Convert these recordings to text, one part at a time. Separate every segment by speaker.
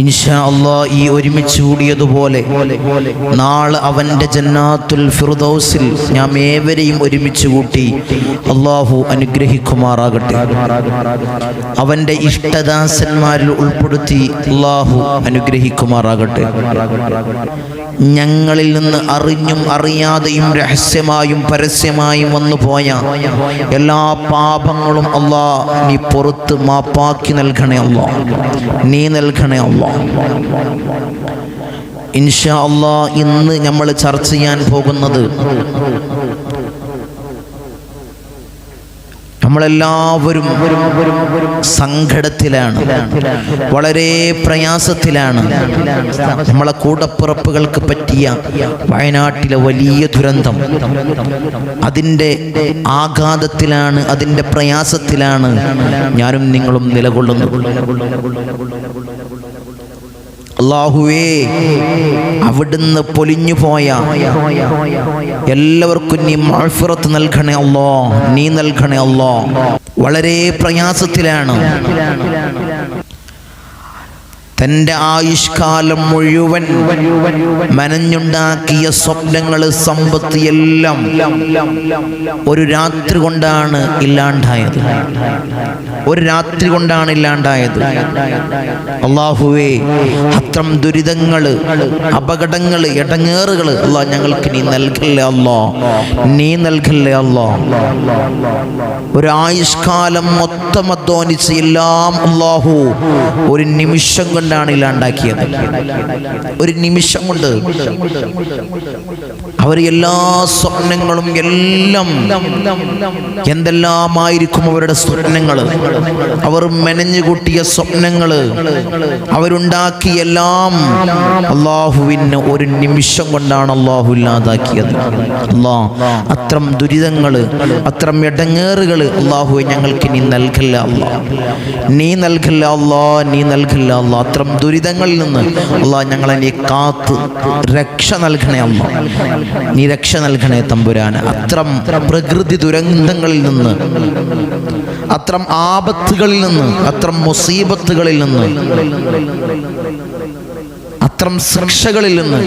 Speaker 1: ഇൻഷാ ഈ ഒരുമിച്ച് കൂടിയതുപോലെ നാളെ അവന്റെ ജന്നാത്തുൽ ഫിർദൗസിൽ ഞാൻ ഏവരെയും ഒരുമിച്ച് കൂട്ടി അള്ളാഹു അനുഗ്രഹിക്കുമാറാകട്ടെ. അവന്റെ ഇഷ്ടദാസന്മാരിൽ ഉൾപ്പെടുത്തി അള്ളാഹു അനുഗ്രഹിക്കുമാറാകട്ടെ. ഞങ്ങളിൽ നിന്ന് അറിഞ്ഞും അറിയാതെയും രഹസ്യമായും പരസ്യമായും വന്നു പോയ എല്ലാ പാപങ്ങളും അള്ളാ നീ പുറത്ത് മാപ്പാക്കി നൽകണേ അല്ല നീ നൽകണേ അല്ല ഇൻഷാ അള്ളാ ഇന്ന് നമ്മൾ ചർച്ച ചെയ്യാൻ പോകുന്നത് നമ്മളെല്ലാവരും സങ്കടത്തിലാണ് വളരെ പ്രയാസത്തിലാണ്. നമ്മളെ കൂടപ്പുറപ്പുകൾക്ക് പറ്റിയ വയനാട്ടിലെ വലിയ ദുരന്തം. അതിന്റെ ആഘാതത്തിലാണ് അതിന്റെ പ്രയാസത്തിലാണ് ഞാനും നിങ്ങളും നിലകൊള്ളുന്നത്. അള്ളാഹുവേ അവിടുന്ന് പൊലിഞ്ഞു പോയ എല്ലാവർക്കും നീ മഴഫുറത്ത് നൽകണേ അല്ലോ നീ നൽകണേ അല്ലോ. വളരെ പ്രയാസത്തിലാണ്. തന്റെ ആയുഷ്കാലം മുഴുവൻ മനഞ്ഞുണ്ടാക്കിയ സ്വപ്നങ്ങൾ സമ്പത്ത് എല്ലാം ഒരു രാത്രി കൊണ്ടാണ് ഇല്ലാണ്ടായത്. ഒരു രാത്രി കൊണ്ടാണ് ഇല്ലാണ്ടായത്. അള്ളാഹുവേ അത്രം ദുരിതങ്ങൾ അപകടങ്ങൾ ഇടങ്ങേറുകൾ അല്ലാ ഞങ്ങൾക്ക് നീ നൽകല്ലേ അല്ലോ നീ നൽകല്ലേ അല്ലോ ഒരു ആയുഷ്കാലം മൊത്തം അധ്വാനിച്ച് എല്ലാം അള്ളാഹു ഒരു നിമിഷം കൊണ്ടാണ് ഇല്ലാണ്ടാക്കിയത് ഒരു നിമിഷം കൊണ്ട് അവർ എല്ലാ സ്വപ്നങ്ങളും എല്ലാം എന്തെല്ലാമായിരിക്കും അവരുടെ സ്വപ്നങ്ങൾ അവർ മെനഞ്ഞുകൂട്ടിയ സ്വപ്നങ്ങൾ അവരുണ്ടാക്കിയ എല്ലാം അള്ളാഹുവിന് ഒരു നിമിഷം കൊണ്ടാണ് അള്ളാഹു ഇല്ലാതാക്കിയത്. അല്ലാ അത്രം ദുരിതങ്ങൾ അത്രം ഇടങ്ങേറുകൾ അള്ളാഹുവെ ഞങ്ങൾക്ക് നീ നൽകല്ല അള്ളാ. നീ നൽകല്ല അള്ളാ നീ നൽകല്ല അല്ലാ അത്രം ദുരിതങ്ങളിൽ നിന്ന് അള്ളാഹ് ഞങ്ങളെ നീ കാത്ത് രക്ഷ നൽകണേ അമ്മ. നീ രക്ഷ നൽകണേ തമ്പുരാന്. അത്രം പ്രകൃതി ദുരന്തങ്ങളിൽ നിന്ന് അത്രം ആപത്തുകളിൽ നിന്ന് അത്രം മുസീബത്തുകളിൽ നിന്ന് അത്രം ശിക്ഷകളിൽ നിന്ന്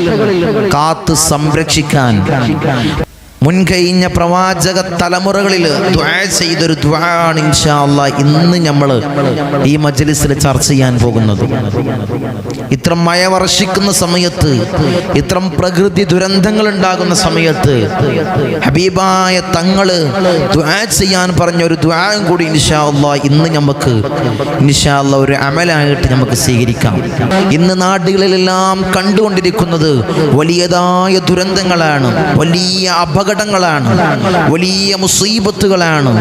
Speaker 1: കാത്ത് സംരക്ഷിക്കാൻ മുൻകഴിഞ്ഞ പ്രവാചക തലമുറകളിൽ ചെയ്തൊരു ദ്വാണ് ഇൻഷാ അല്ലാ ഇന്ന് നമ്മൾ ഈ മജ്ലിസിൽ ചർച്ച ചെയ്യാൻ പോകുന്നത്. ഇത്രം മഴ വർഷിക്കുന്ന സമയത്ത് ഇത്രം പ്രകൃതി ദുരന്തങ്ങൾ ഉണ്ടാകുന്ന സമയത്ത് ഹബീബായ തങ്ങൾ ചെയ്യാൻ പറഞ്ഞ ഒരു ദ്വാരം കൂടി ഇൻഷാ അള്ളാ ഇന്ന് നമുക്ക് ഇൻഷാ അള്ളാ ഒരു അമലായിട്ട് നമുക്ക് സ്വീകരിക്കാം. ഇന്ന് നാടുകളിലെല്ലാം കണ്ടുകൊണ്ടിരിക്കുന്നത് വലിയതായ ദുരന്തങ്ങളാണ് വലിയ അപകടങ്ങളാണ് വലിയ മുസീബത്തുകളാണ്.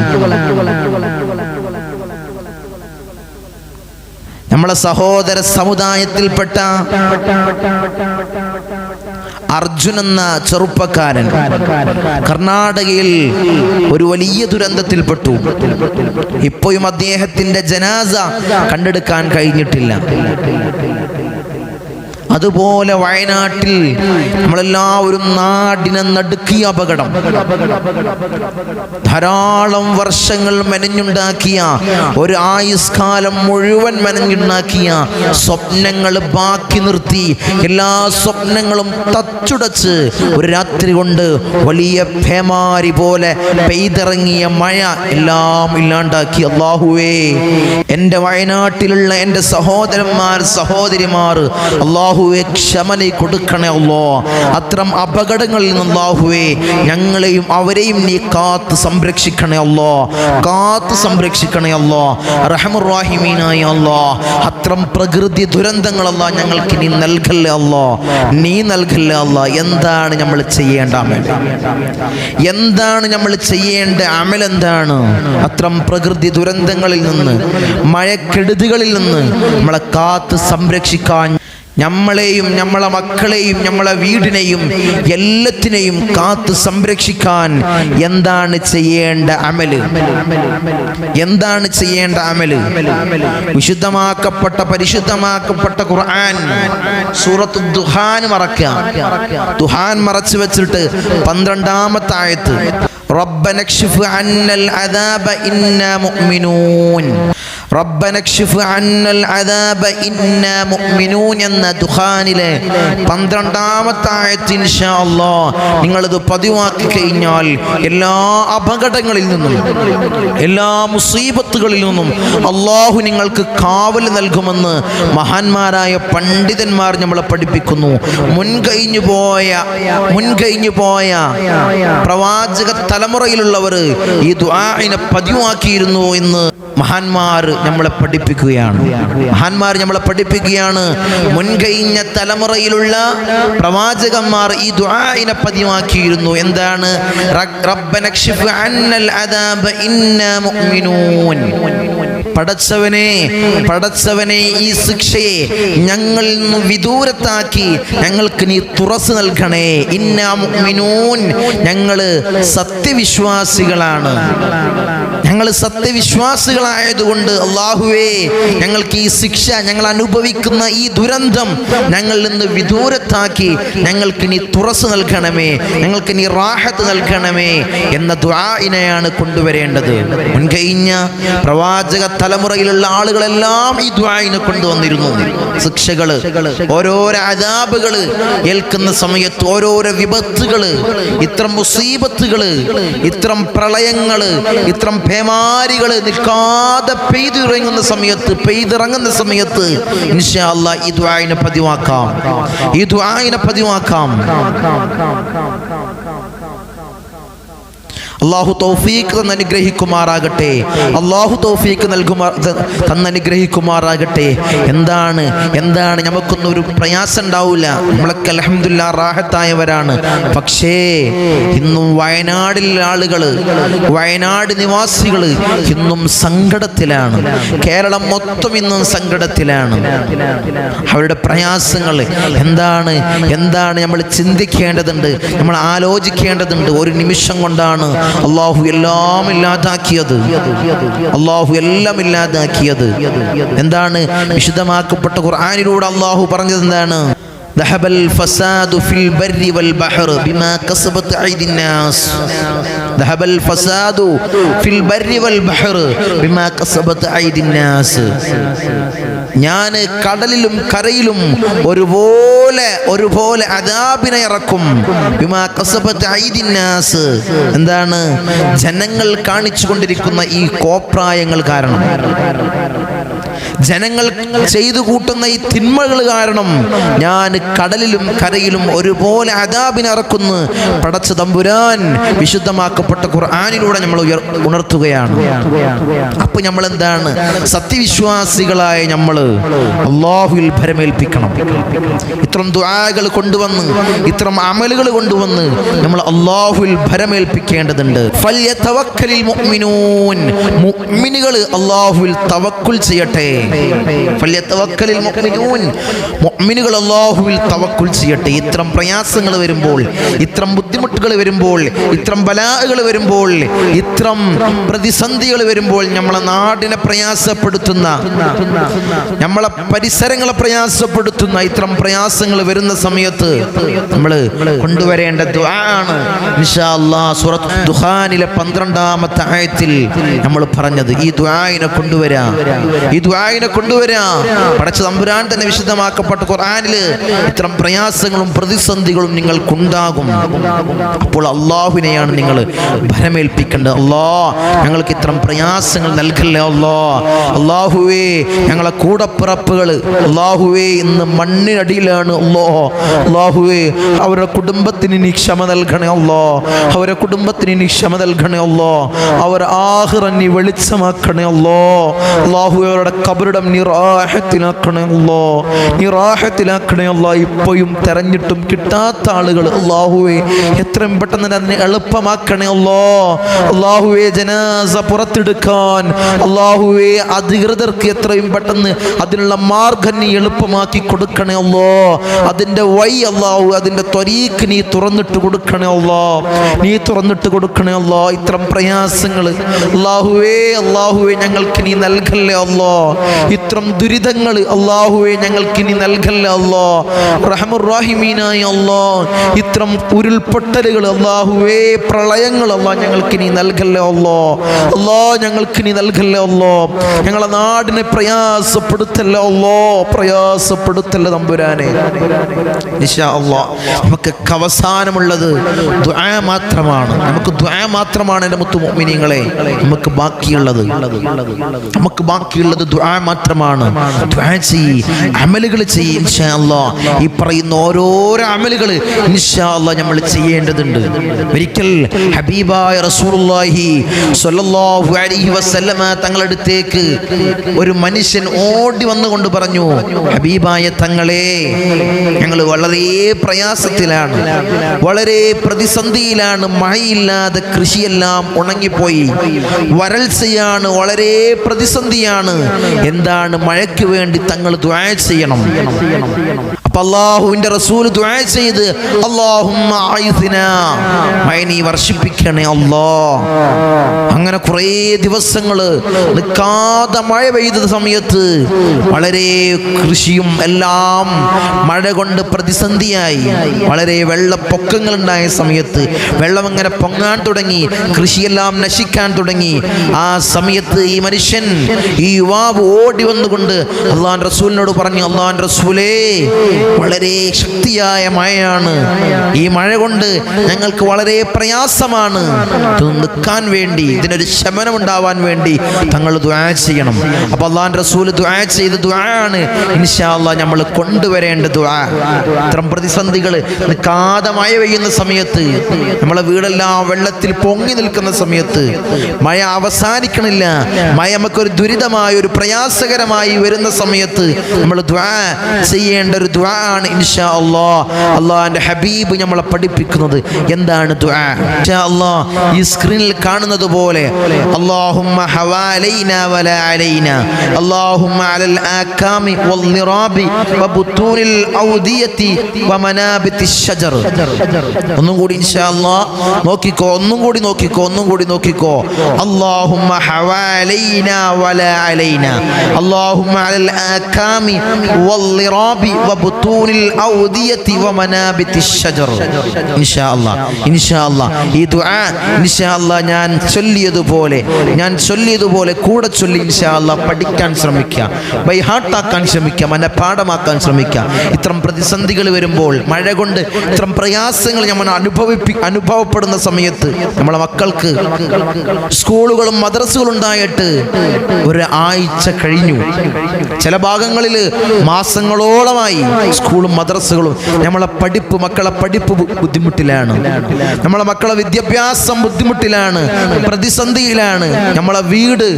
Speaker 1: നമ്മളെ സഹോദര സമുദായത്തിൽപ്പെട്ട അർജുൻ എന്ന ചെറുപ്പക്കാരൻ കർണാടകയിൽ ഒരു വലിയ ദുരന്തത്തിൽപ്പെട്ടു. ഇപ്പോഴും അദ്ദേഹത്തിന്റെ ജനാസ കണ്ടെടുക്കാൻ കഴിഞ്ഞിട്ടില്ല. അതുപോലെ വയനാട്ടിൽ നമ്മളെല്ലാവരും നാടിനെ നടുക്കിയ അപകടം. ധാരാളം വർഷങ്ങൾ മെനഞ്ഞുണ്ടാക്കിയ ഒരു ആയുഷ്കാലം മുഴുവൻ മെനഞ്ഞുണ്ടാക്കിയ സ്വപ്നങ്ങൾ ബാക്കി നിർത്തി എല്ലാ സ്വപ്നങ്ങളും തച്ചുടച്ച് ഒരു രാത്രി കൊണ്ട് വലിയ പേമാരി പോലെ പെയ്തിറങ്ങിയ മഴ എല്ലാം ഇല്ലാണ്ടാക്കി. അള്ളാഹുവേ എന്റെ വയനാട്ടിലുള്ള എന്റെ സഹോദരന്മാർ സഹോദരിമാർ അള്ളാഹു അള്ളാഹുവെ ക്ഷമനെ കൊടുക്കണേ അല്ലോ അത്തരം അപകടങ്ങളിൽ നിന്ന് അള്ളാഹുവെ ഞങ്ങളെയും അവരെയും നീ കാത്ത് സംരക്ഷിക്കണേ അല്ലോ കാത്ത് സംരക്ഷിക്കണേ അല്ലോ റഹമുറാഹിമീനായി അല്ലോ അത്തരം പ്രകൃതി ദുരന്തങ്ങളല്ല ഞങ്ങൾക്ക് നീ നൽകല്ലേ അല്ലോ നീ നൽകല്ലേ അല്ല എന്താണ് നമ്മൾ ചെയ്യേണ്ട അമൽ? എന്താണ് നമ്മൾ ചെയ്യേണ്ട അമൽ എന്താണ്? അത്തരം പ്രകൃതി ദുരന്തങ്ങളിൽ നിന്ന് മഴക്കെടുതികളിൽ നിന്ന് നമ്മളെ കാത്ത് സംരക്ഷിക്കാൻ നമ്മളെയും നമ്മളെ മക്കളെയും നമ്മളെ വീടിനെയും എല്ലാത്തിനെയും കാത്ത് സംരക്ഷിക്കാൻ എന്താണ് ചെയ്യേണ്ട അമൽ? എന്താണ് ചെയ്യേണ്ട അമൽ? വിശുദ്ധമാക്കപ്പെട്ട പരിശുദ്ധമാക്കപ്പെട്ട ഖുർആൻ സൂറത്ത് ദുഹാൻ മറക്കുക. ദുഹാൻ മറച്ചു വെച്ചിട്ട് പന്ത്രണ്ടാമത്തെ ആയത്ത് റബ്ബനക്ഷിഫ് അന്നൽ അദാബ ഇന്ന മുഅ്മിനൂൻ. എന്ന ദുഹാനിലെ നിങ്ങളിത് പതിവാക്കി കഴിഞ്ഞാൽ എല്ലാ അപകടങ്ങളിൽ നിന്നും എല്ലാ മുസീബത്തുകളിൽ നിന്നും അള്ളാഹു നിങ്ങൾക്ക് കാവൽ നൽകുമെന്ന് മഹാന്മാരായ പണ്ഡിതന്മാർ നമ്മളെ പഠിപ്പിക്കുന്നു. മുൻകഴിഞ്ഞു പോയ മുൻകഴിഞ്ഞു പോയ പ്രവാചക തലമുറയിലുള്ളവർ ഈ ദ്വാഇനെ പതിവാക്കിയിരുന്നു എന്ന് മഹാന്മാർ നമ്മളെ പഠിപ്പിക്കുകയാണ്. മഹാന്മാർ നമ്മളെ പഠിപ്പിക്കുകയാണ്. മുൻകഴിഞ്ഞ തലമുറയിലുള്ള പ്രവാചകന്മാർ ഈ ദുആഇനെ പതിവാക്കിയിരുന്നു. എന്താണ്? പടച്ചവനെ പടച്ചവനെ ഈ ശിക്ഷയെ ഞങ്ങളിൽ നിന്ന് വിദൂരത്താക്കി ഞങ്ങൾക്ക് നീ തുറസ് നൽകണേ. ഇന്നാ മുഅ്മിനൂൻ. സത്യവിശ്വാസികളാണ്. ഞങ്ങൾ സത്യവിശ്വാസികളായതുകൊണ്ട് അള്ളാഹുവേ ഞങ്ങൾക്ക് ഈ ശിക്ഷ ഞങ്ങൾ അനുഭവിക്കുന്ന ഈ ദുരന്തം ഞങ്ങളിൽ നിന്ന് വിദൂരത്താക്കി ഞങ്ങൾക്ക് നീ തുറസ് നൽകണമേ ഞങ്ങൾക്ക് ഇനി റാഹത്ത് നൽകണമേ എന്ന ദ്വാഇനെയാണ് കൊണ്ടുവരേണ്ടത്. മുൻകഴിഞ്ഞ പ്രവാചക തലമുറയിലുള്ള ആളുകളെല്ലാം ഈ ദ്വായിനെ കൊണ്ടുവന്നിരുന്നു. ശിക്ഷകൾ ഓരോരോ അതാപുകൾ ഏൽക്കുന്ന സമയത്ത് ഓരോരോ വിപത്തുകൾ ഇത്തരം മുസീബത്തുകൾ ഇത്തരം പ്രളയങ്ങൾ ഇത്തരം പേമാരികൾ നിൽക്കാതെ പെയ്തിറങ്ങുന്ന സമയത്ത് പെയ്തിറങ്ങുന്ന സമയത്ത് അല്ലാ ഈ പതിവാക്കാം. ഈ പതിവാക്കാം. അള്ളാഹു തൗഫീഖ് തന്നനുഗ്രഹിക്കുമാറാകട്ടെ. അള്ളാഹു തൗഫീഖ് നൽകുമാ തന്നനുഗ്രഹിക്കുമാറാകട്ടെ. എന്താണ് എന്താണ്? നമുക്കൊന്നും ഒരു പ്രയാസം ഉണ്ടാവില്ല നമ്മളൊക്കെ അലഹമില്ല റാഹത്തായവരാണ്. പക്ഷേ ഇന്നും വയനാടിലെ ആളുകൾ വയനാട് നിവാസികൾ ഇന്നും സങ്കടത്തിലാണ്. കേരളം മൊത്തം ഇന്നും സങ്കടത്തിലാണ്. അവരുടെ പ്രയാസങ്ങൾ എന്താണ് എന്താണ് നമ്മൾ ചിന്തിക്കേണ്ടതുണ്ട്? നമ്മൾ ആലോചിക്കേണ്ടതുണ്ട്. ഒരു നിമിഷം കൊണ്ടാണ് അള്ളാഹു എല്ലാം ഇല്ലാതാക്കിയത് അള്ളാഹു എല്ലാം ഇല്ലാതാക്കിയത് എന്താണ് വിശുദ്ധമാക്കപ്പെട്ട ഖുർആനിലൂടെ അള്ളാഹു പറഞ്ഞത് എന്താണ് ذهب الفساد في البر والبحر بما كسبت أيدي الناس ذهب الفساد في البر والبحر بما كسبت أيدي الناس ഞാൻ കടലിലും കരയിലും ഒരുപോലെ ഒരുപോലെ അതാപിനെ ഇറക്കും. എന്താണ്? ജനങ്ങൾ കാണിച്ചു കൊണ്ടിരിക്കുന്ന ഈ കോപ്രായങ്ങൾ കാരണം. ജനങ്ങൾ ചെയ്തു കൂട്ടുന്ന ഈ തിന്മകൾ കാരണം ഞാൻ കടലിലും കരയിലും ഒരുപോലെ അതാബിനെ പടച്ചു തമ്പുരാൻ വിശുദ്ധമാക്കപ്പെട്ട ഖുർആാനിലൂടെ നമ്മൾ ഉണർത്തുകയാണ്. അപ്പൊ നമ്മൾ എന്താണ് സത്യവിശ്വാസികളായ നമ്മൾ അള്ളാഹുവിൽ ഭരമേൽപ്പിക്കണം. ഇത്തരം ദുആകൾ കൊണ്ടുവന്ന് ഇത്തരം അമലുകൾ കൊണ്ടുവന്ന് നമ്മൾ അള്ളാഹുവിൽ ഭരമേൽപ്പിക്കേണ്ടതുണ്ട്. മുഅ്മിനുകൾ അള്ളാഹുവിൽ തവക്കുൽ ചെയ്യട്ടെ. മുഅ്മിനുകൾ അള്ളാഹുവിൽ തവക്കുൽ ചെയ്യട്ടെ. ഇത്തരം പ്രയാസങ്ങൾ വരുമ്പോൾ ഇത്തരം ബുദ്ധിമുട്ടുകൾ വരുമ്പോൾ ഇത്തരം ബലാഹുകൾ വരുമ്പോൾ ഇത്തരം പ്രതിസന്ധികൾ വരുമ്പോൾ നമ്മളെ നാടിനെ പ്രയാസപ്പെടുത്തുന്ന നമ്മളെ പരിസരങ്ങളെ പ്രയാസപ്പെടുത്തുന്ന ഇത്തരം പ്രയാസങ്ങൾ വരുന്ന സമയത്ത് നമ്മൾ കൊണ്ടുവരേണ്ട ദുആ ആണ്. ഇൻഷാ അല്ലാഹ് സൂറത്ത് ദുഹാനിലെ പന്ത്രണ്ടാമത്തെ ആയത്തിൽ നമ്മൾ പറഞ്ഞത് ഈ ദുആയിനെ കൊണ്ടുവരാ. ഈ ദുആയിനെ കൊണ്ടുവരാ. പടച്ച തമ്പുരാൻ തന്നെ വിശുദ്ധമാക്കപ്പെട്ട ഖുർആനിൽ ഇത്തരം പ്രയാസങ്ങളും പ്രതിസന്ധികളും നിങ്ങൾക്കുണ്ടാകും. അപ്പോൾ അള്ളാഹുവിനെയാണ് നിങ്ങൾ ഭരമേൽപ്പിക്കേണ്ടത്. അല്ലാ ഞങ്ങൾക്ക് ഇത്തരം പ്രയാസങ്ങൾ നൽകല്ലേ അല്ലാ അള്ളാഹുവേ ഞങ്ങളെ കൂടപ്പിറപ്പുകൾ അള്ളാഹുവേ ഇന്ന് മണ്ണിനടിയിലാണ് അല്ലോ അള്ളാഹുവേ അവരുടെ കുടുംബത്തിന് നീ ക്ഷമ നൽകണേ അല്ലോ അവരുടെ കുടുംബത്തിന് നീ ക്ഷമ നൽകണേ അല്ലോ അവർ ആഹ്റ നീ വെളിച്ചമാക്കണേ അല്ലോ അള്ളാഹു അവരുടെ കബർ ഖബറിടം നിറാഹത്തിലാക്കണേ അല്ലോ. ഇപ്പോഴും തെരഞ്ഞിട്ടും കിട്ടാത്ത ആളുകൾ അള്ളാഹുവെ എത്രയും പെട്ടെന്ന് തന്നെ എളുപ്പമാക്കണേ അള്ളാഹുവെ ജനാസ പുറത്തെടുക്കാൻ. അള്ളാഹുവെ അധികൃതർക്ക് എത്രയും പെട്ടെന്ന് അതിനുള്ള മാർഗം നീ എളുപ്പമാക്കി കൊടുക്കണേ അല്ലോ. അതിന്റെ വൈ അള്ളാഹു അതിന്റെ ത്വരീക്ക് നീ തുറന്നിട്ട് കൊടുക്കണേ അല്ലോ. നീ തുറന്നിട്ട് കൊടുക്കണേ അല്ലോ. ഇത്തരം പ്രയാസങ്ങൾ. അള്ളാഹുവേ അള്ളാഹുവേ ഞങ്ങൾക്ക് നീ നൽകല്ലേ അല്ലോ. ഇത്തരം ദുരിതങ്ങൾ അള്ളാഹുവെ ഞങ്ങൾക്ക് ഇനി നൽകല്ല അല്ലോ റഹമുറാഹിമീനായി അല്ലോ ഇത്രം ഉരുൾപൊട്ടലുകൾ അള്ളാഹുവേ പ്രളയങ്ങൾ അല്ലാ ഞങ്ങൾക്ക് ഇനി നൽകല്ലേ അല്ലോ അല്ലോ ഞങ്ങൾക്ക് ഇനി നൽകല്ലേ അല്ലോ ഞങ്ങളെ നാടിനെ പ്രയാസപ്പെടുത്തല്ല അല്ലോ പ്രയാസപ്പെടുത്തല്ല തമ്പുരാനെ. നമുക്കൊക്കെ അവസാനമുള്ളത് മാത്രമാണ്. നമുക്ക് ദുആ മാത്രമാണ് എന്റെ മുത്തു മിനിങ്ങളെ നമുക്ക് ബാക്കിയുള്ളത്. നമുക്ക് ബാക്കിയുള്ളത് ദുആ മാത്രമാണ്. അമലുകൾ ചെയ്യും ഈ പറയുന്ന ഓരോരോ അമലുകൾ നമ്മൾ ചെയ്യേണ്ടതുണ്ട്. ഒരിക്കൽ ഹബീബായ റസൂലുള്ളാഹി സ്വല്ലല്ലാഹു അലൈഹി വസല്ലമ തങ്ങളുടെ അടുത്തേക്ക് ഒരു മനുഷ്യൻ ഓടി വന്നുകൊണ്ട് പറഞ്ഞു ഹബീബായ തങ്ങളെ ഞങ്ങൾ വളരെ പ്രയാസത്തിലാണ് വളരെ പ്രതിസന്ധിയിലാണ് മഴയില്ലാതെ കൃഷിയെല്ലാം ഉണങ്ങിപ്പോയി വരൾച്ചയാണ് വളരെ പ്രതിസന്ധിയാണ് എന്താണ് മഴയ്ക്ക് വേണ്ടി തങ്ങൾ ദ്വാ ചെയ്യണം. അപ്പൊ റസൂൽ ദുആ ചെയ്ത് വർഷിപ്പിക്കണേ അല്ലാ. അങ്ങനെ കുറേ ദിവസങ്ങൾ നിൽക്കാതെ മഴ പെയ്ത സമയത്ത് വളരെ കൃഷിയും എല്ലാം മഴ കൊണ്ട് പ്രതിസന്ധിയായി. വളരെ വെള്ളപ്പൊക്കങ്ങൾ ഉണ്ടായ സമയത്ത് വെള്ളം അങ്ങനെ പൊങ്ങാൻ തുടങ്ങി കൃഷിയെല്ലാം നശിക്കാൻ തുടങ്ങി. ആ സമയത്ത് ഈ മനുഷ്യൻ ഈ യുവാവ് ഓടി വന്നുകൊണ്ട് അള്ളാൻ റസൂലിനോട് പറഞ്ഞു അള്ളാൻ റസൂലേ വളരെ ശക്തിയായ മഴയാണ്. ഈ മഴ കൊണ്ട് ഞങ്ങൾക്ക് വളരെ പ്രയാസമാണ്. നിൽക്കാൻ വേണ്ടി ഇതിനൊരു ശമനം ഉണ്ടാവാൻ വേണ്ടി തങ്ങൾ ദ്വാ ചെയ്യണം. അപ്പൊ അള്ളാൻ റസൂൽ ദ്വാ ചെയ്ത് ദ്വാണ് ഇൻഷാല്ല നമ്മൾ കൊണ്ടുവരേണ്ട ദ്വാ ഇത്തരം പ്രതിസന്ധികൾ നിൽക്കാതെ മഴ പെയ്യുന്ന സമയത്ത് നമ്മളെ വീടെല്ലാം വെള്ളത്തിൽ പൊങ്ങി നിൽക്കുന്ന സമയത്ത് മഴ അവസാനിക്കണില്ല. മഴ നമുക്കൊരു ദുരിതമായ ഒരു പ്രയാസകരമായി വരുന്ന സമയത്ത് നമ്മൾ ദ്വാ ചെയ്യേണ്ട ഒരു ദ്വാ ആണ് ഇൻഷാ അള്ളാ അള്ളാഹിന്റെ ഹബീബ് നമ്മളെ പഠിപ്പിക്കുന്നത് എന്താണ് ദുആ? ഇൻഷാ അള്ളാ ഈ സ്ക്രീനിൽ കാണുന്നത് പോലെ അള്ളാഹുമ്മ ഹവാലൈന വല അലൈന അള്ളാഹുമ്മ അലൽ ആക്കാമി വൽ നിറാബി വബുത്തൂനിൽ ഔദിയത്തി വമനാബിത്തി ഷജർ ഒന്നും കൂടി ഇൻഷാ അള്ളാ നോക്കിക്കോ ഒന്നും കൂടി നോക്കിക്കോ ഒന്നും കൂടി നോക്കിക്കോ. അള്ളാഹുമ്മ ഹവാലൈന വല അലൈന അള്ളാഹുമ്മ അലൽ ആക്കാമി വൽ നിറാബി വബുത്തൂനിൽ ഔദിയത്തി വമനാബിത്തി ഷജർ ഇൻഷാ അള്ളാ ഇൻഷാ അള്ളാ ഈ ദുആ ഇൻഷാ അള്ളാ ഞാൻ ചൊല്ലിയതുപോലെ ഞാൻ ചൊല്ലിയതുപോലെ കൂടെ ചൊല്ലി ഇൻഷാ അള്ളാ പഠിക്കാൻ ശ്രമിക്കുക. ബൈ ഹാർട്ടാക്കാൻ ശ്രമിക്കുക മനഃപ്പാഠമാക്കാൻ ശ്രമിക്കുക. ഇത്തരം പ്രതിസന്ധികൾ വരുമ്പോൾ മഴ കൊണ്ട് ഇത്തരം പ്രയാസങ്ങൾ നമ്മൾ അനുഭവിപ്പി അനുഭവപ്പെടുന്ന സമയത്ത് നമ്മളെ മക്കൾക്ക് സ്കൂളുകളും മദ്രസുകളും ഉണ്ടായിട്ട് ഒരു ആഴ്ച കഴിഞ്ഞു. ചില ഭാഗങ്ങളിൽ മാസങ്ങളോളമായി സ്കൂളും മദ്രസകളും നമ്മളെ പഠിപ്പ് മക്കളെ പഠിപ്പ് ബുദ്ധിമുട്ടിലാണ്. നമ്മളെ മക്കളെ വിദ്യാഭ്യാസം ബുദ്ധിമുട്ടിലാണ് പ്രതിസന്ധിയിലാണ്. നമ്മളെ വീട്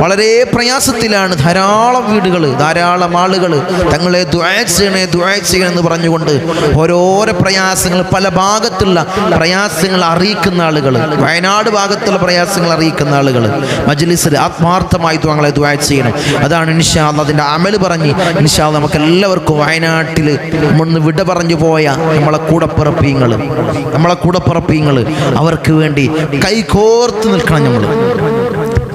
Speaker 1: വളരെ പ്രയാസത്തിലാണ്. ധാരാളം വീടുകൾ ധാരാളം ആളുകൾ തങ്ങളെ ദുആ ചെയ്യണേ എന്ന് പറഞ്ഞുകൊണ്ട് ഓരോരോ പ്രയാസങ്ങൾ പല ഭാഗത്തുള്ള പ്രയാസങ്ങൾ അറിയിക്കുന്ന ആളുകൾ വയനാട് ഭാഗത്തുള്ള പ്രയാസങ്ങൾ അറിയിക്കുന്ന ആളുകൾ മജ്ലിസിൽ ആത്മാർത്ഥമായി തങ്ങളെ ദുആ ചെയ്യണം. അതാണ് നിഷാദ് അതിന്റെ അമൽ പറഞ്ഞ് നിഷാദ് നമുക്ക് എല്ലാവർക്കും വയനാട്ടിൽ നമ്മളൊന്ന് വിട പറഞ്ഞു പോയ നമ്മളെ കൂടപ്പിറപ്പിങ്ങൾ നമ്മളെ കൂടപ്പിറപ്പിങ്ങൾ അവർക്ക് വേണ്ടി കൈകോർത്ത് നിൽക്കണം നമ്മൾ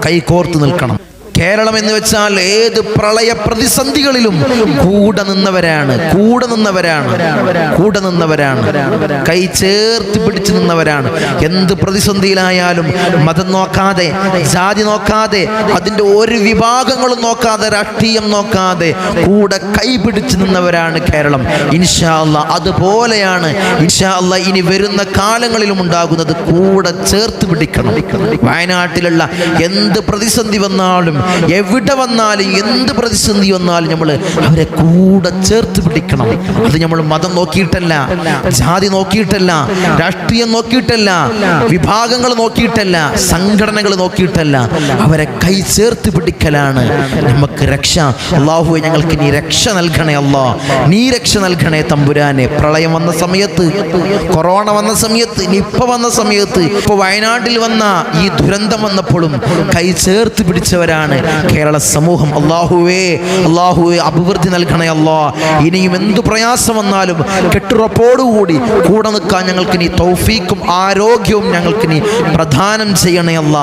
Speaker 1: കൈകോർത്ത് നിൽക്കണം. കേരളം എന്ന് വെച്ചാൽ ഏത് പ്രളയ പ്രതിസന്ധികളിലും കൂടെ നിന്നവരാണ് കൂടെ നിന്നവരാണ് കൂടെ നിന്നവരാണ്. കൈ ചേർത്ത് പിടിച്ചു നിന്നവരാണ്. എന്ത് പ്രതിസന്ധിയിലായാലും മതം നോക്കാതെ ജാതി നോക്കാതെ അതിന്റെ ഒരു വിഭാഗങ്ങളും നോക്കാതെ രാഷ്ട്രീയം നോക്കാതെ കൂടെ കൈ പിടിച്ചു നിന്നവരാണ് കേരളം. ഇൻഷാല്ല അതുപോലെയാണ് ഇൻഷാല്ല ഇനി വരുന്ന കാലങ്ങളിലും ഉണ്ടാകുന്നത് കൂടെ ചേർത്ത് പിടിക്കണം. വയനാട്ടിലുള്ള എന്ത് പ്രതിസന്ധി വന്നാലും എവിടെ വന്നാലും എന്ത് പ്രതിസന്ധി വന്നാലും നമ്മൾ അവരെ കൂടെ ചേർത്ത് പിടിക്കണം. അത് നമ്മൾ മതം നോക്കിയിട്ടല്ല ജാതി നോക്കിയിട്ടല്ല രാഷ്ട്രീയം നോക്കിയിട്ടല്ല വിഭാഗങ്ങൾ നോക്കിയിട്ടല്ല സംഘടനകൾ നോക്കിയിട്ടല്ല. അവരെ കൈ ചേർത്ത് പിടിക്കലാണ്. നമുക്ക് രക്ഷ. അള്ളാഹുവെ ഞങ്ങൾക്ക് നീ രക്ഷ നൽകണേ അല്ലാ നീ രക്ഷ നൽകണേ തമ്പുരാനെ. പ്രളയം വന്ന സമയത്ത് കൊറോണ വന്ന സമയത്ത് നിപ്പ വന്ന സമയത്ത് ഇപ്പൊ വയനാട്ടിൽ വന്ന ഈ ദുരന്തം വന്നപ്പോഴും കൈ ചേർത്ത് പിടിച്ചവരാണ്. കേരള സമൂഹം അള്ളാഹുവേ അള്ളാഹുവേ അഭിവൃദ്ധി നൽകണേ അല്ലാ ഇനിയും എന്തു പ്രയാസം വന്നാലും കെട്ടുറപ്പോടുകൂടി കൂടെ നിൽക്കാൻ ഞങ്ങൾക്ക് നീ തൗഫീക്കും ആരോഗ്യവും ഞങ്ങൾക്ക് നീ പ്രധാനം ചെയ്യണേ അല്ല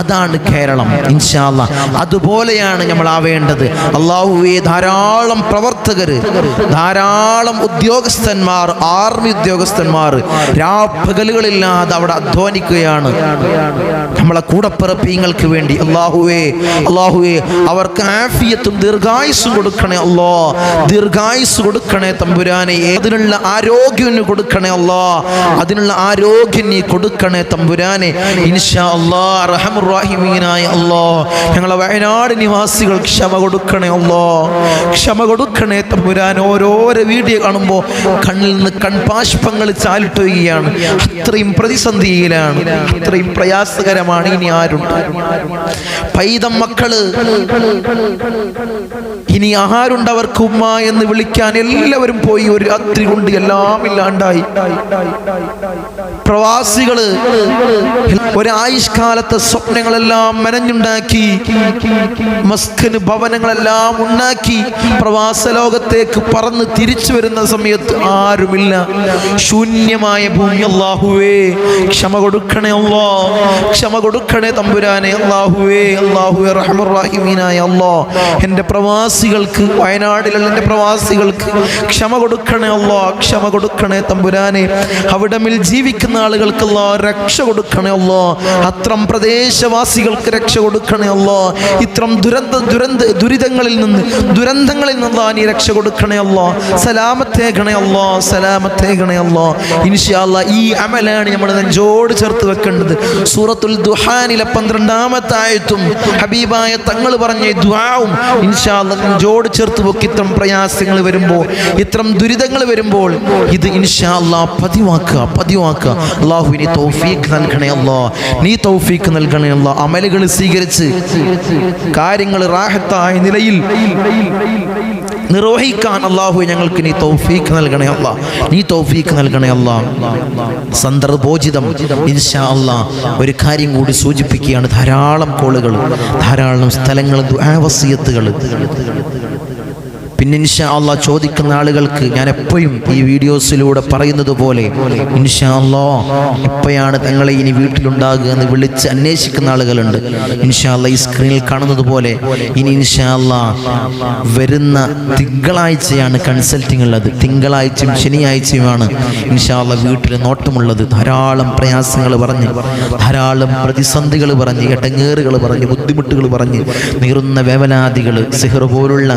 Speaker 1: അതാണ് കേരളം ഇൻഷാല്ല അതുപോലെയാണ് നമ്മൾ ആവേണ്ടത്. അള്ളാഹുവെ ധാരാളം പ്രവർത്തകർ ധാരാളം ഉദ്യോഗസ്ഥന്മാർ ആർമി ഉദ്യോഗസ്ഥന്മാർ രാപ്പകലുകളില്ലാതെ അവിടെ അധ്വാനിക്കുകയാണ്. നമ്മളെ കൂടപ്പിറപ്പിങ്ങൾക്ക് വേണ്ടി അള്ളാഹുവേ അള്ളാഹുവേ അവർക്ക് ആഫിയത്തും ദീർഘായുസ് കൊടുക്കണേ അല്ലോ ദീർഘായുസ് കൊടുക്കണേ തമ്പുരാനെ. അതിനുള്ള ആരോഗ്യം കൊടുക്കണേ അല്ലോ അതിനുള്ള ആരോഗ്യം നീ കൊടുക്കണേ തമ്പുരാനെ. ഇൻഷാ അല്ലാ ഞങ്ങളെ വയനാട് നിവാസികൾ ക്ഷമ കൊടുക്കണേ അല്ലോ ക്ഷമ കൊടുക്കണേ തമ്പുരാൻ ഓരോരോ വീഡിയോ കാണുമ്പോൾ കണ്ണിൽ നിന്ന് കൺപാഷ്പങ്ങൾ ചാലിട്ട് ചാലിട്ടുകയാണ് അത്രയും പ്രതിസന്ധിയിലാണ്. അത്രയും പ്രയാസകരമാണ് ഇനി ആരുണ്ട്? പൈതം മക്കൾ ഇനി ആഹാരുണ്ടവർക്ക് ഉമ്മ എന്ന് വിളിക്കാൻ എല്ലാവരും പോയി ഒരു രാത്രി കൊണ്ട് എല്ലാം ഇല്ലാണ്ടായി. പ്രവാസികൾ ഒരായുഷ്കാലത്തെ സ്വപ്നങ്ങളെല്ലാം മെനഞ്ഞുണ്ടാക്കി മസ്കന് ഭവനങ്ങളെല്ലാം ഉണ്ടാക്കി പ്രവാസ ലോകത്തേക്ക് പറന്ന് തിരിച്ചു വരുന്ന സമയത്ത് ആരുമില്ല. ശൂന്യമായ ഭൂമി അള്ളാഹുവേ ക്ഷമ കൊടുക്കണേ അള്ളാ ക്ഷമ കൊടുക്കണേ തമ്പുരാനെ അള്ളാഹുവേ അള്ളാഹുവേ റഹമുറാഹിമീനായ അല്ലോ എന്റെ പ്രവാസികൾക്ക് വയനാടിലുള്ള എന്റെ പ്രവാസികൾക്ക് ക്ഷമ കൊടുക്കണേ അല്ലോ ക്ഷമ കൊടുക്കണേ തമ്പുരാനെ. അവിടമിൽ ജീവിക്കുന്ന ആളുകൾക്ക് അല്ലോ രക്ഷ കൊടുക്കണേ അല്ലോ അത്രം പ്രദേശവാസികൾക്ക് രക്ഷ കൊടുക്കണേ അല്ലോ ഇത്രം ദുരന്ത ദുരന്ത ദുരിതങ്ങളിൽ നിന്ന് ദുരന്തങ്ങളിൽ നിന്ന് നീ രക്ഷ കൊടുക്കണേ അല്ലോ സലാമത്തേക്കണേ അല്ലോ സലാമത്തേക്കണേ അല്ലോ ഇൻഷാല്ല ഈ അമലാണ് നമ്മൾ നെഞ്ചോട് ചേർത്ത് വെക്കേണ്ടത്. സൂറത്തുൽ ദുഹാനിലെ പന്ത്രണ്ടാമത്തെ ആയത്തും ഹബീബായ തങ്ങൾ പറഞ്ഞ ദ്വാവും ഇൻഷാല്ല നെഞ്ചോട് ചേർത്ത് വെക്ക്. ഇത്തരം പ്രയാസങ്ങൾ വരുമ്പോൾ ഇത്തരം ദുരിതങ്ങൾ വരുമ്പോൾ ഇത് ഇൻഷാല്ല പതിവാക്കുക പതിവാക്കുക. അള്ളാഹുവിനെ തൗഫീഖ് നൽകണേ അല്ലോ. നീ തൗഫീഖ് നൽകണേ അല്ലോ. അമലുകൾ സ്വീകരിച്ച് കാര്യങ്ങൾ റാഹത്തായ നിലയിൽ നിർവഹിക്കാൻ അള്ളാഹു ഞങ്ങൾക്ക് നീ തൗഫീഖ് നൽകണേ അല്ല. നീ തൗഫീഖ് നൽകണേ അല്ല. സന്ദർഭോചിതം ഇൻഷാ അല്ലാ ഒരു കാര്യം കൂടി സൂചിപ്പിക്കുകയാണ്. ധാരാളം കോളുകൾ ധാരാളം സ്ഥലങ്ങൾ ദുആവസിയത്തുകൾ. ഇൻഷാ അള്ളാ ചോദിക്കുന്ന ആളുകൾക്ക് ഞാൻ എപ്പോഴും ഈ വീഡിയോസിലൂടെ പറയുന്നത് പോലെ ഇൻഷാ അള്ളാ എപ്പോഴാണ് തങ്ങളെ ഇനി വീട്ടിലുണ്ടാകുക എന്ന് വിളിച്ച് അന്വേഷിക്കുന്ന ആളുകളുണ്ട്. ഇൻഷാ ഈ സ്ക്രീനിൽ കാണുന്നത് പോലെ ഇനി ഇൻഷാ വരുന്ന തിങ്കളാഴ്ചയാണ് കൺസൾട്ടിംഗ് ഉള്ളത്. തിങ്കളാഴ്ചയും ശനിയാഴ്ചയുമാണ് ഇൻഷാ വീട്ടിൽ നോട്ടമുള്ളത്. ധാരാളം പ്രയാസങ്ങൾ പറഞ്ഞ് ധാരാളം പ്രതിസന്ധികൾ പറഞ്ഞ് ഇടങ്ങേറുകൾ പറഞ്ഞ് ബുദ്ധിമുട്ടുകൾ പറഞ്ഞ് നീറുന്ന വേവലാദികൾ സിഹർ പോലുള്ള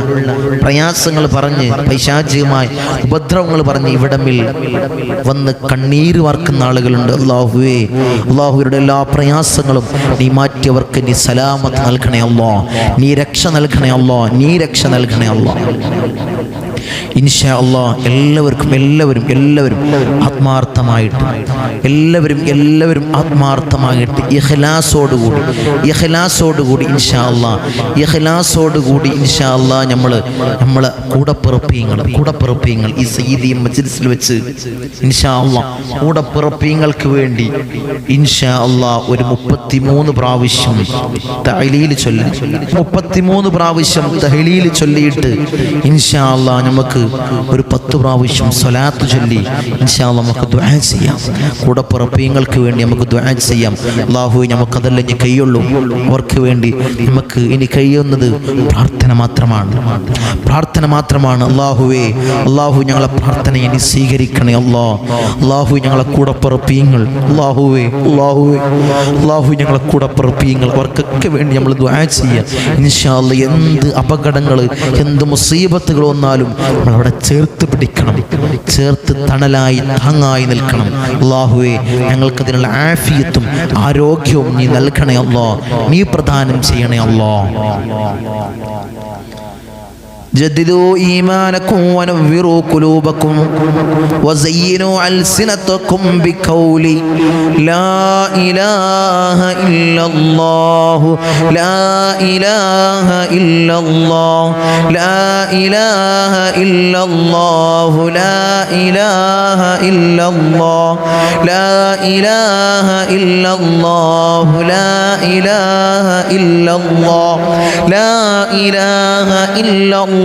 Speaker 1: പ്രയാസങ്ങൾ പറഞ്ഞ് പൈശാചികമായി ഉപദ്രവങ്ങൾ പറഞ്ഞ് ഇവിടമിൽ വന്ന് കണ്ണീര് വാർക്കുന്ന ആളുകളുണ്ട്. അള്ളാഹുവേ അള്ളാഹുവരുടെ എല്ലാ പ്രയാസങ്ങളും നീ മാറ്റിയവർക്ക് നീ സലാമത്ത് നൽകണേ അല്ലോ നീ രക്ഷ നൽകണേ അല്ലോ നീ രക്ഷ നൽകണേ അല്ലോ ഇൻഷാ അള്ളാ എല്ലാവർക്കും എല്ലാവരും എല്ലാവരും ആത്മാർത്ഥമായിട്ട് എല്ലാവരും എല്ലാവരും ആത്മാർത്ഥമായിട്ട് ഇഹ്ലാസോടുകൂടി ഇഹ്ലാസോടുകൂടി ഇൻഷാ അള്ളാ ഇഹ്ലാസോടുകൂടി ഇൻഷാ അള്ളാ നമ്മൾ നമ്മൾ കൂടപ്പിറപ്പിയങ്ങൾ കൂടപ്പിറപ്പിയങ്ങൾ ഈ സയ്യിദി മജ്ലിസിൽ വെച്ച് ഇൻഷാ അള്ളാ കൂടപ്പിറപ്പിയങ്ങൾക്ക് വേണ്ടി ഇൻഷാ അള്ളാ ഒരു മുപ്പത്തിമൂന്ന് പ്രാവശ്യം തഹ്ലീൽ ചൊല്ലി മുപ്പത്തിമൂന്ന് പ്രാവശ്യം തഹ്ലീൽ ചൊല്ലിയിട്ട് ഇൻഷാ അള്ളാ നമുക്ക് ഒരു പത്ത് പ്രാവശ്യം സ്വലാത്ത് ചൊല്ലി ഇൻഷാ നമുക്ക് ദ്വാ ചെയ്യാം. കൂടെ പുറപ്പിയങ്ങൾക്ക് വേണ്ടി നമുക്ക് ദ്വാ ചെയ്യാം. അള്ളാഹു നമുക്കതല്ല ഇനി കഴിയുള്ളൂ അവർക്ക് വേണ്ടി നമുക്ക് ഇനി കഴിയുന്നത് പ്രാർത്ഥന മാത്രമാണ്. പ്രാർത്ഥന മാത്രമാണ്. അള്ളാഹുവേ അള്ളാഹു ഞങ്ങളെ പ്രാർത്ഥന ഇനി സ്വീകരിക്കണേ അള്ളാ അള്ളാഹു ഞങ്ങളെ കൂടെ പുറപ്പിയങ്ങൾ അള്ളാഹുവേ അള്ളാഹുവേ അള്ളാഹു ഞങ്ങളെ കൂടെ പുറപ്പിയങ്ങൾ അവർക്കൊക്കെ വേണ്ടി നമ്മൾ ദ്വാ ചെയ്യാം. ഇൻഷാ അല്ലാ എന്ത് അപകടങ്ങൾ എന്ത് മുസീബത്തുകൾ വന്നാലും നമ്മൾ അവിടെ ചേർത്ത് പിടിക്കണം. ചേർത്ത് തണലായി താങ്ങായി നിൽക്കണം. അള്ളാഹുവെ ഞങ്ങൾക്ക് അതിനുള്ള ആഫിയത്തും ആരോഗ്യവും നീ നൽകണേ അല്ലോ നീ പ്രദാനം ചെയ്യണേ അല്ലോ جددوا إيمانكم ونوروا قلوبكم وزينوا ألسنتكم بقول لا إله إلا الله لا إله إلا الله لا إله إلا الله لا إله إلا الله لا إله إلا الله لا إله إلا الله لا إله إلا الله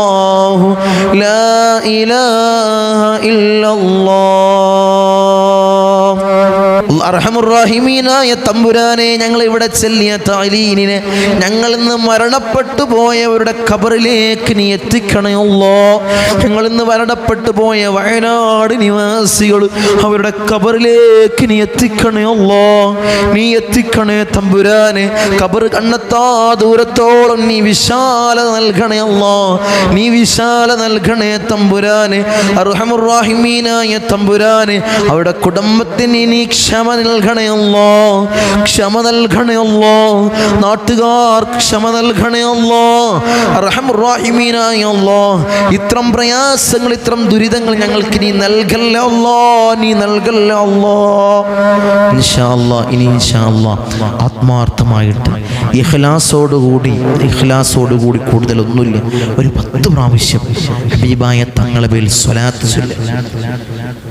Speaker 1: الله. لا إله إلا الله. അർഹമുറാഹിമീനായ തമ്പുരാനെ ഞങ്ങൾ ഇവിടെ ചെല്ലിയ താലീനിനെ ഞങ്ങൾ ഇന്ന് മരണപ്പെട്ടു പോയവരുടെ ഖബറിലേക്ക് നീ എത്തിക്കണയുള്ളോ ഞങ്ങൾ ഇന്ന് മരണപ്പെട്ടു പോയ വയനാട് നിവാസികൾ അവരുടെ ഖബറിലേക്ക് നീ എത്തിക്കണയുള്ളോ നീ എത്തിക്കണേ തമ്പുരാനെ. ഖബർ കണ്ണെത്താ ദൂരത്തോളം നീ വിശാല നൽകണയുള്ളോ നീ വിശാല നൽകണേ തമ്പുരാനെ. അർഹമുറാഹിമീനായ തമ്പുരാനെ അവരുടെ കുടുംബത്തിന് നീ ക്ഷമ നൽകണയല്ലോ. ക്ഷമ നൽകണയല്ലോ. നാട്ടുകാർ ക്ഷമ നൽകണയല്ലോ. റഹംറാഹിമീനായല്ലോ ഇത്രം പ്രയാസങ്ങൾ ഇത്രം ദുരിതങ്ങൾ ഞങ്ങൾക്ക് നീ നൽകല്ലോ നീ നൽകല്ലോ ഇനി ആത്മാർത്ഥമായിട്ട് ഇഖ്ലാസോടുകൂടി ഇഖ്ലാസോടുകൂടി കൂടുതലൊന്നുമില്ല. ഒരു പത്ത് പ്രാവശ്യം ഹബീബായ തങ്ങളെ പേരിൽ സ്വലാത്ത് ചൊല്ലുക